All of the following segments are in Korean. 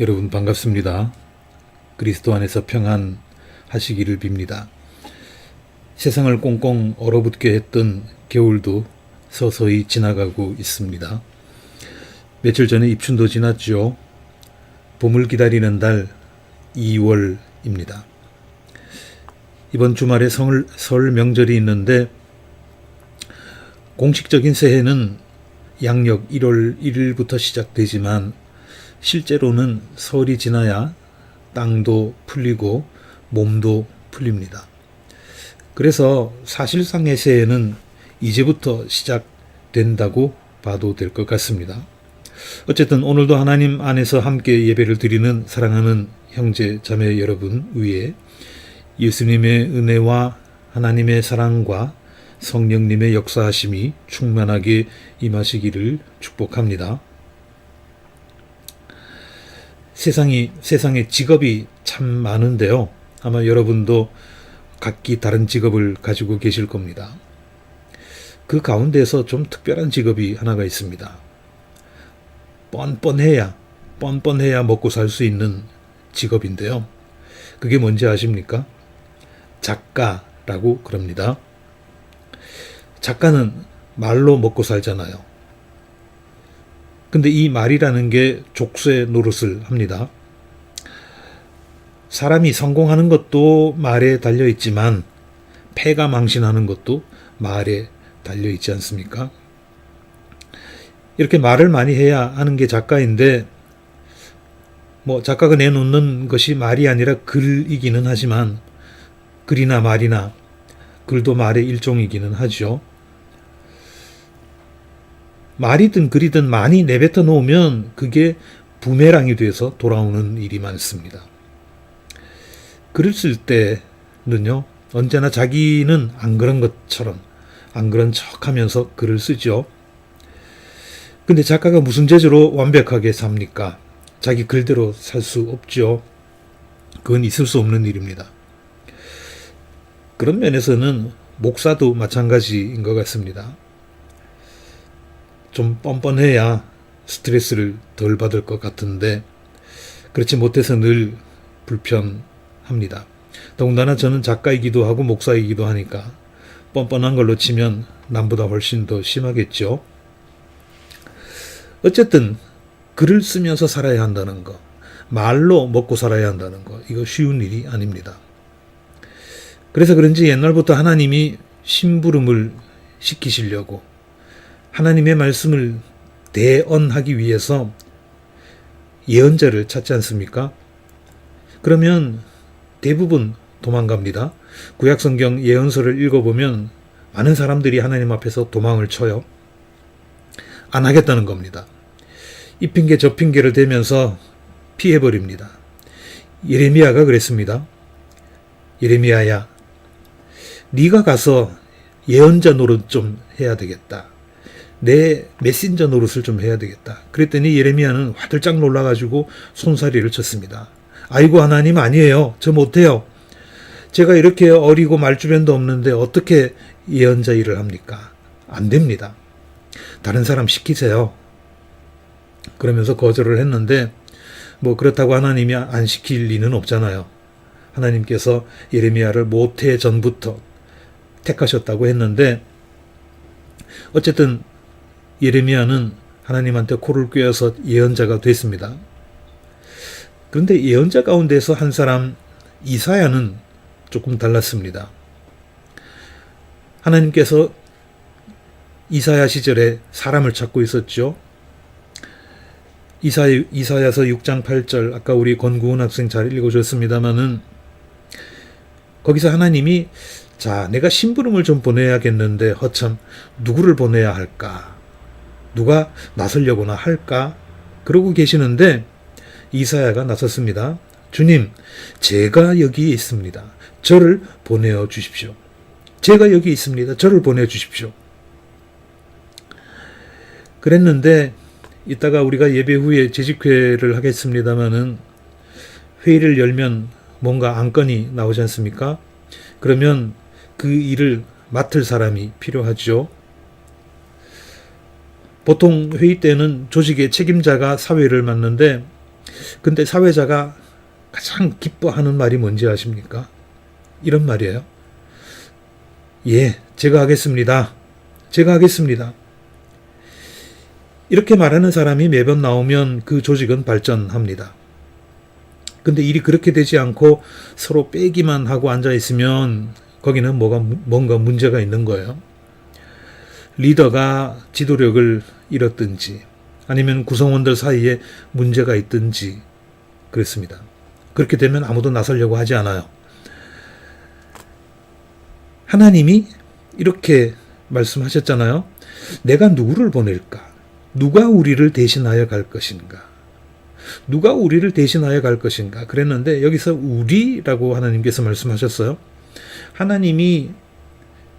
여러분 반갑습니다. 그리스도 안에서 평안 하시기를 빕니다. 세상을 꽁꽁 얼어붙게 했던 겨울도 서서히 지나가고 있습니다. 며칠 전에 입춘도 지났죠. 봄을 기다리는 달 2월입니다. 이번 주말에 설, 설 명절이 있는데 공식적인 새해는 양력 1월 1일부터 시작되지만 실제로는 설이 지나야 땅도 풀리고 몸도 풀립니다. 그래서 사실상의 새해는 이제부터 시작된다고 봐도 될 것 같습니다. 어쨌든 오늘도 하나님 안에서 함께 예배를 드리는 사랑하는 형제 자매 여러분 위에 예수님의 은혜와 하나님의 사랑과 성령님의 역사하심이 충만하게 임하시기를 축복합니다. 세상이 세상에 직업이 참 많은데요. 아마 여러분도 각기 다른 직업을 가지고 계실 겁니다. 그 가운데서 좀 특별한 직업이 하나가 있습니다. 뻔뻔해야 뻔뻔해야 먹고 살 수 있는 직업인데요. 그게 뭔지 아십니까? 작가라고 그럽니다. 작가는 말로 먹고 살잖아요. 근데 이 말이라는 게 족쇄 노릇을 합니다. 사람이 성공하는 것도 말에 달려 있지만 패가 망신하는 것도 말에 달려 있지 않습니까? 이렇게 말을 많이 해야 하는 게 작가인데 뭐 작가가 내놓는 것이 말이 아니라 글이기는 하지만 글이나 말이나 글도 말의 일종이기는 하죠. 말이든 글이든 많이 내뱉어 놓으면 그게 부메랑이 돼서 돌아오는 일이 많습니다. 쓸 때는요, 언제나 자기는 안 그런 것처럼, 안 그런 척 하면서 글을 쓰죠. 근데 작가가 무슨 재주로 완벽하게 삽니까? 자기 글대로 살 수 없죠. 그건 있을 수 없는 일입니다. 그런 면에서는 목사도 마찬가지인 것 같습니다. 좀 뻔뻔해야 스트레스를 덜 받을 것 같은데 그렇지 못해서 늘 불편합니다. 더군다나 저는 작가이기도 하고 목사이기도 하니까 뻔뻔한 걸로 치면 남보다 훨씬 더 심하겠죠. 어쨌든 글을 쓰면서 살아야 한다는 거, 말로 먹고 살아야 한다는 거, 이거 쉬운 일이 아닙니다. 그래서 그런지 옛날부터 하나님이 심부름을 시키시려고 하나님의 말씀을 대언하기 위해서 예언자를 찾지 않습니까? 그러면 대부분 도망갑니다. 구약성경 예언서를 읽어보면 많은 사람들이 하나님 앞에서 도망을 쳐요. 안 하겠다는 겁니다. 이 핑계 저 핑계를 대면서 피해버립니다. 예레미야가 그랬습니다. 예레미야야, 네가 가서 예언자 노릇 좀 해야 되겠다. 내 메신저 노릇을 좀 해야 되겠다. 그랬더니 예레미야는 화들짝 놀라가지고 손사리를 쳤습니다. 아이고 하나님 아니에요. 저 못해요. 제가 이렇게 어리고 말주변도 없는데 어떻게 예언자 일을 합니까? 안 됩니다. 다른 사람 시키세요. 그러면서 거절을 했는데 뭐 그렇다고 하나님이 안 시킬 리는 없잖아요. 하나님께서 예레미야를 모태 전부터 택하셨다고 했는데 어쨌든 예레미야는 하나님한테 코를 꿰어서 예언자가 됐습니다. 그런데 예언자 가운데서 한 사람 이사야는 조금 달랐습니다. 하나님께서 이사야 시절에 사람을 찾고 있었죠. 이사, 이사야서 6장 8절 아까 우리 권구은 학생 잘 읽어줬습니다마는 거기서 하나님이 자 내가 심부름을 좀 보내야겠는데 허참 누구를 보내야 할까 누가 나서려고나 할까 그러고 계시는데 이사야가 나섰습니다. 주님 제가 여기 있습니다. 저를 보내어 주십시오. 제가 여기 있습니다. 저를 보내 주십시오. 그랬는데 이따가 우리가 예배 후에 재직회를 하겠습니다마는 회의를 열면 뭔가 안건이 나오지 않습니까? 그러면 그 일을 맡을 사람이 필요하죠. 보통 회의 때는 조직의 책임자가 사회를 맡는데 근데 사회자가 가장 기뻐하는 말이 뭔지 아십니까? 이런 말이에요. 예, 제가 하겠습니다. 제가 하겠습니다. 이렇게 말하는 사람이 매번 나오면 그 조직은 발전합니다. 근데 일이 그렇게 되지 않고 서로 빼기만 하고 앉아 있으면 거기는 뭐가 뭔가 문제가 있는 거예요. 리더가 지도력을 잃었든지 아니면 구성원들 사이에 문제가 있든지 그랬습니다. 그렇게 되면 아무도 나서려고 하지 않아요. 하나님이 이렇게 말씀하셨잖아요. 내가 누구를 보낼까? 누가 우리를 대신하여 갈 것인가? 누가 우리를 대신하여 갈 것인가? 그랬는데 여기서 우리라고 하나님께서 말씀하셨어요. 하나님이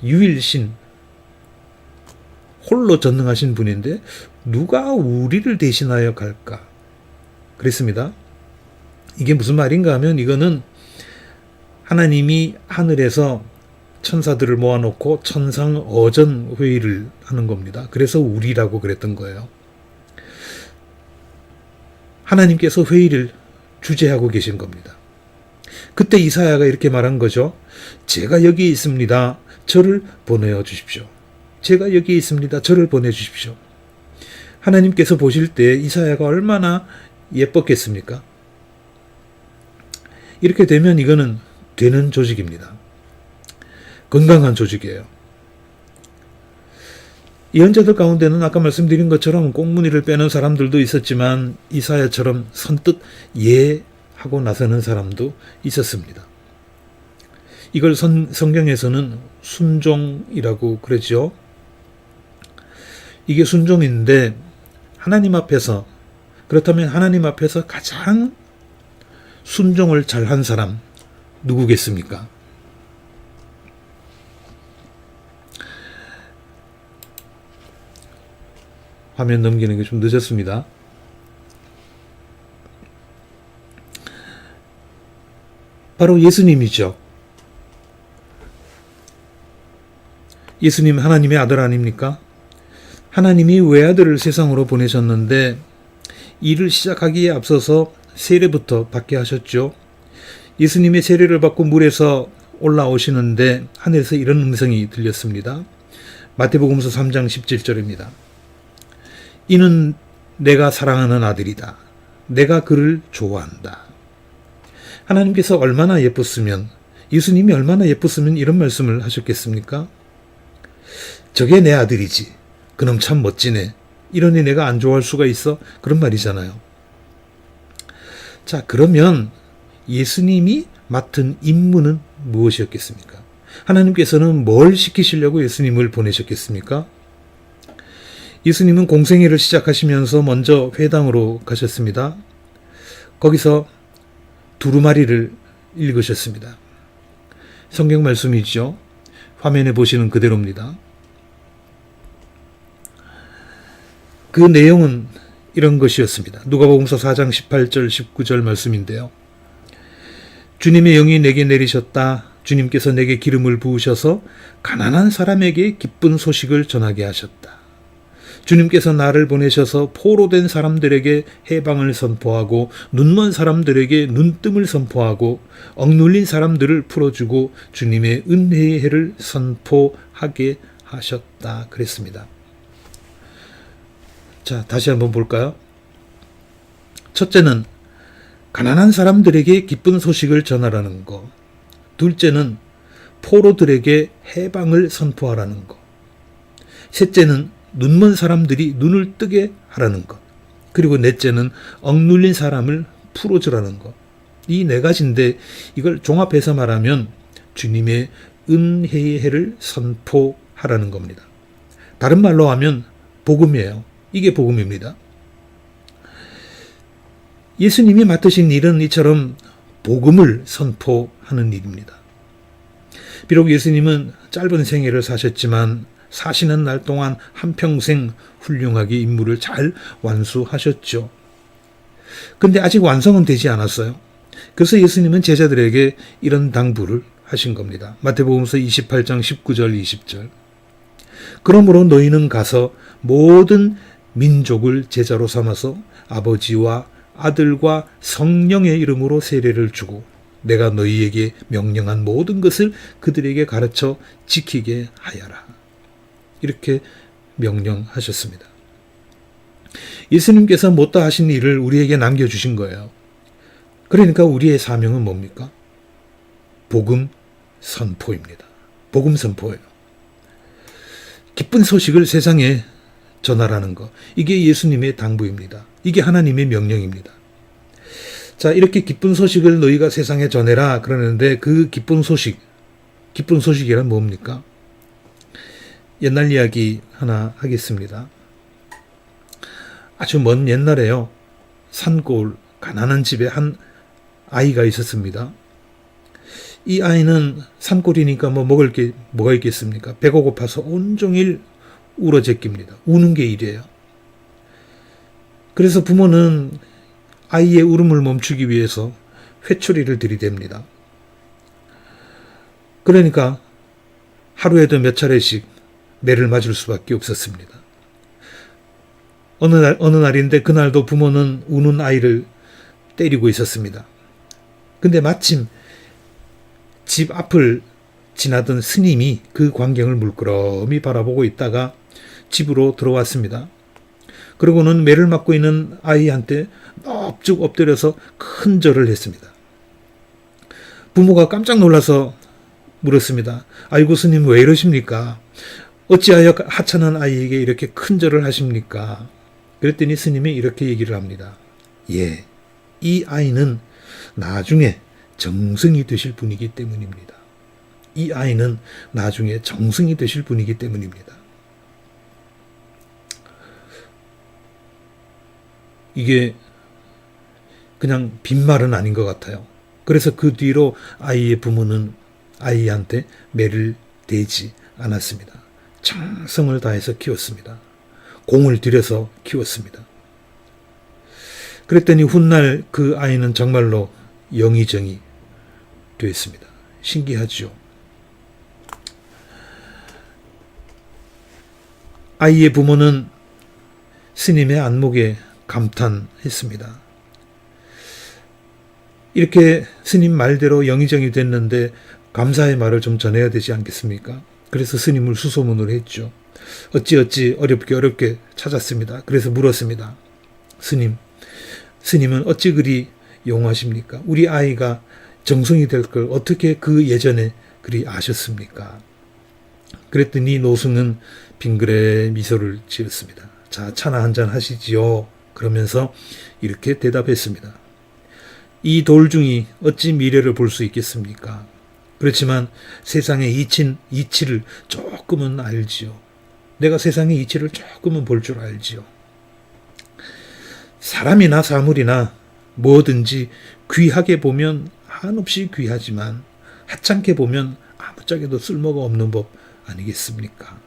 유일신 홀로 전능하신 분인데 누가 우리를 대신하여 갈까? 그랬습니다. 이게 무슨 말인가 하면 이거는 하나님이 하늘에서 천사들을 모아놓고 천상 어전 회의를 하는 겁니다. 그래서 우리라고 그랬던 거예요. 하나님께서 회의를 주재하고 계신 겁니다. 그때 이사야가 이렇게 말한 거죠. 제가 여기 있습니다. 저를 보내어 주십시오. 제가 여기 있습니다. 저를 보내 주십시오. 하나님께서 보실 때 이사야가 얼마나 예뻤겠습니까? 이렇게 되면 이거는 되는 조직입니다. 건강한 조직이에요. 예언자들 가운데는 아까 말씀드린 것처럼 꽁무니를 빼는 사람들도 있었지만 이사야처럼 선뜻 예 하고 나서는 사람도 있었습니다. 이걸 선, 성경에서는 순종이라고 그러죠. 이게 순종인데 하나님 앞에서 그렇다면 하나님 앞에서 가장 순종을 잘한 사람 누구겠습니까? 화면 넘기는 게 좀 늦었습니다. 바로 예수님이죠. 예수님 하나님의 아들 아닙니까? 하나님이 외아들을 세상으로 보내셨는데 일을 시작하기에 앞서서 세례부터 받게 하셨죠. 예수님의 세례를 받고 물에서 올라오시는데 하늘에서 이런 음성이 들렸습니다. 마태복음서 3장 17절입니다. 이는 내가 사랑하는 아들이다. 내가 그를 좋아한다. 하나님께서 얼마나 예뻤으면 예수님이 얼마나 예뻤으면 이런 말씀을 하셨겠습니까? 저게 내 아들이지. 그놈 참 멋지네. 이러니 내가 안 좋아할 수가 있어? 그런 말이잖아요. 자, 그러면 예수님이 맡은 임무는 무엇이었겠습니까? 하나님께서는 뭘 시키시려고 예수님을 보내셨겠습니까? 예수님은 공생애를 시작하시면서 먼저 회당으로 가셨습니다. 거기서 두루마리를 읽으셨습니다. 성경 말씀이죠. 화면에 보시는 그대로입니다. 그 내용은 이런 것이었습니다. 누가복음서 4장 18절 19절 말씀인데요. 주님의 영이 내게 내리셨다. 주님께서 내게 기름을 부으셔서 가난한 사람에게 기쁜 소식을 전하게 하셨다. 주님께서 나를 보내셔서 포로된 사람들에게 해방을 선포하고 눈먼 사람들에게 눈뜸을 선포하고 억눌린 사람들을 풀어주고 주님의 은혜의 해를 선포하게 하셨다. 그랬습니다. 자, 다시 한번 볼까요? 첫째는 가난한 사람들에게 기쁜 소식을 전하라는 거. 둘째는 포로들에게 해방을 선포하라는 거. 셋째는 눈먼 사람들이 눈을 뜨게 하라는 것. 그리고 넷째는 억눌린 사람을 풀어주라는 것. 이 네 가지인데 이걸 종합해서 말하면 주님의 은혜의 해를 선포하라는 겁니다. 다른 말로 하면 복음이에요. 이게 복음입니다. 예수님이 맡으신 일은 이처럼 복음을 선포하는 일입니다. 비록 예수님은 짧은 생애를 사셨지만 사시는 날 동안 한평생 훌륭하게 임무를 잘 완수하셨죠. 근데 아직 완성은 되지 않았어요. 그래서 예수님은 제자들에게 이런 당부를 하신 겁니다. 마태복음서 28장 19절 20절. 그러므로 너희는 가서 모든 민족을 제자로 삼아서 아버지와 아들과 성령의 이름으로 세례를 주고 내가 너희에게 명령한 모든 것을 그들에게 가르쳐 지키게 하여라. 이렇게 명령하셨습니다. 예수님께서 못다 하신 일을 우리에게 남겨주신 거예요. 그러니까 우리의 사명은 뭡니까? 복음 선포입니다. 복음 선포예요. 기쁜 소식을 세상에 전하라는 것. 이게 예수님의 당부입니다. 이게 하나님의 명령입니다. 자, 이렇게 기쁜 소식을 너희가 세상에 전해라 그러는데 그 기쁜 소식, 기쁜 소식이란 뭡니까? 옛날 이야기 하나 하겠습니다. 아주 먼 옛날에요. 산골 가난한 집에 한 아이가 있었습니다. 이 아이는 산골이니까 뭐 먹을 게 뭐가 있겠습니까? 배가 고파서 온종일 울어 제낍니다. 우는 게 일이에요. 그래서 부모는 아이의 울음을 멈추기 위해서 회초리를 들이댑니다. 그러니까 하루에도 몇 차례씩 매를 맞을 수밖에 없었습니다. 어느 날, 어느 날인데 그날도 부모는 우는 아이를 때리고 있었습니다. 근데 마침 집 앞을 지나던 스님이 그 광경을 물끄러미 바라보고 있다가 집으로 들어왔습니다. 그러고는 매를 맞고 있는 아이한테 넙죽 엎드려서 큰 절을 했습니다. 부모가 깜짝 놀라서 물었습니다. 아이고 스님 왜 이러십니까? 어찌하여 하찮은 아이에게 이렇게 큰 절을 하십니까? 그랬더니 스님이 이렇게 얘기를 합니다. 예, 이 아이는 나중에 정승이 되실 분이기 때문입니다. 이 아이는 나중에 정승이 되실 분이기 때문입니다. 이게 그냥 빈말은 아닌 것 같아요. 그래서 그 뒤로 아이의 부모는 아이한테 매를 대지 않았습니다. 정성을 다해서 키웠습니다. 공을 들여서 키웠습니다. 그랬더니 훗날 그 아이는 정말로 영의정이 되었습니다. 신기하죠. 아이의 부모는 스님의 안목에 감탄했습니다. 이렇게 스님 말대로 영의정이 됐는데 감사의 말을 좀 전해야 되지 않겠습니까? 그래서 스님을 수소문을 했죠. 어찌어찌 어렵게 어렵게 찾았습니다. 그래서 물었습니다. 스님, 스님은 어찌 그리 용하십니까? 우리 아이가 정성이 될 걸 어떻게 그 예전에 그리 아셨습니까? 그랬더니 노승은 빙그레 미소를 지었습니다. 자, 차나 한잔 하시지요. 그러면서 이렇게 대답했습니다. 이 돌중이 어찌 미래를 볼 수 있겠습니까? 그렇지만 세상의 이치, 이치를 조금은 알지요. 내가 세상의 이치를 조금은 볼 줄 알지요. 사람이나 사물이나 뭐든지 귀하게 보면 한없이 귀하지만 하찮게 보면 아무짝에도 쓸모가 없는 법 아니겠습니까?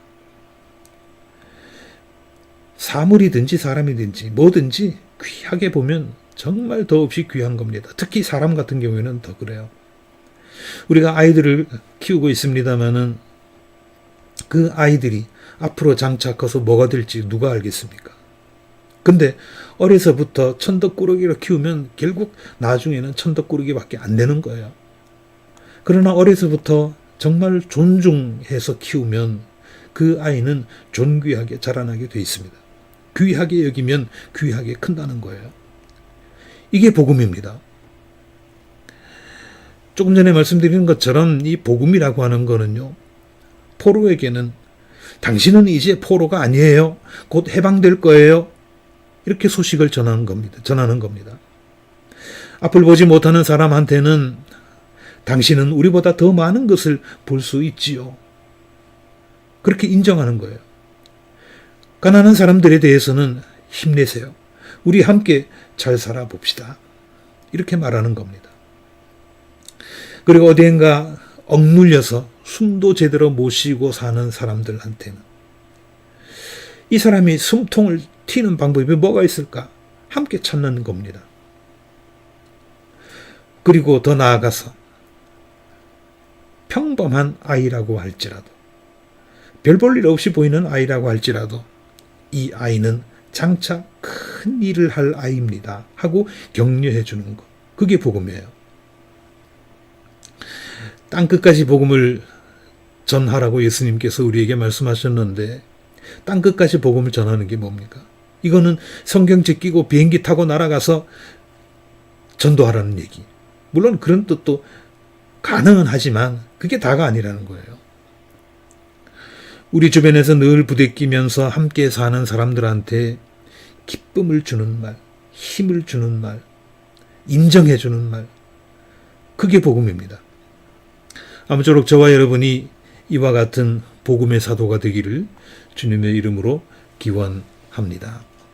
사물이든지 사람이든지 뭐든지 귀하게 보면 정말 더없이 귀한 겁니다. 특히 사람 같은 경우에는 더 그래요. 우리가 아이들을 키우고 있습니다만은 그 아이들이 앞으로 장차 커서 뭐가 될지 누가 알겠습니까? 근데 어려서부터 천덕꾸러기를 키우면 결국 나중에는 천덕꾸러기밖에 안 되는 거예요. 그러나 어려서부터 정말 존중해서 키우면 그 아이는 존귀하게 자라나게 돼 있습니다. 귀하게 여기면 귀하게 큰다는 거예요. 이게 복음입니다. 조금 전에 말씀드린 것처럼 이 복음이라고 하는 거는요, 포로에게는 당신은 이제 포로가 아니에요. 곧 해방될 거예요. 이렇게 소식을 전하는 겁니다. 전하는 겁니다. 앞을 보지 못하는 사람한테는 당신은 우리보다 더 많은 것을 볼 수 있지요. 그렇게 인정하는 거예요. 가난한 사람들에 대해서는 힘내세요. 우리 함께 잘 살아봅시다. 이렇게 말하는 겁니다. 그리고 어디엔가 억눌려서 숨도 제대로 못 쉬고 사는 사람들한테는 이 사람이 숨통을 튀는 방법이 뭐가 있을까? 함께 찾는 겁니다. 그리고 더 나아가서 평범한 아이라고 할지라도 별 볼 일 없이 보이는 아이라고 할지라도 이 아이는 장차 큰 일을 할 아이입니다. 하고 격려해 주는 것. 그게 복음이에요. 땅 끝까지 복음을 전하라고 예수님께서 우리에게 말씀하셨는데 땅 끝까지 복음을 전하는 게 뭡니까? 이거는 성경책 끼고 비행기 타고 날아가서 전도하라는 얘기. 물론 그런 뜻도 가능은 하지만 그게 다가 아니라는 거예요. 우리 주변에서 늘 부대끼면서 함께 사는 사람들한테 기쁨을 주는 말, 힘을 주는 말, 인정해 주는 말. 그게 복음입니다. 아무쪼록 저와 여러분이 이와 같은 복음의 사도가 되기를 주님의 이름으로 기원합니다.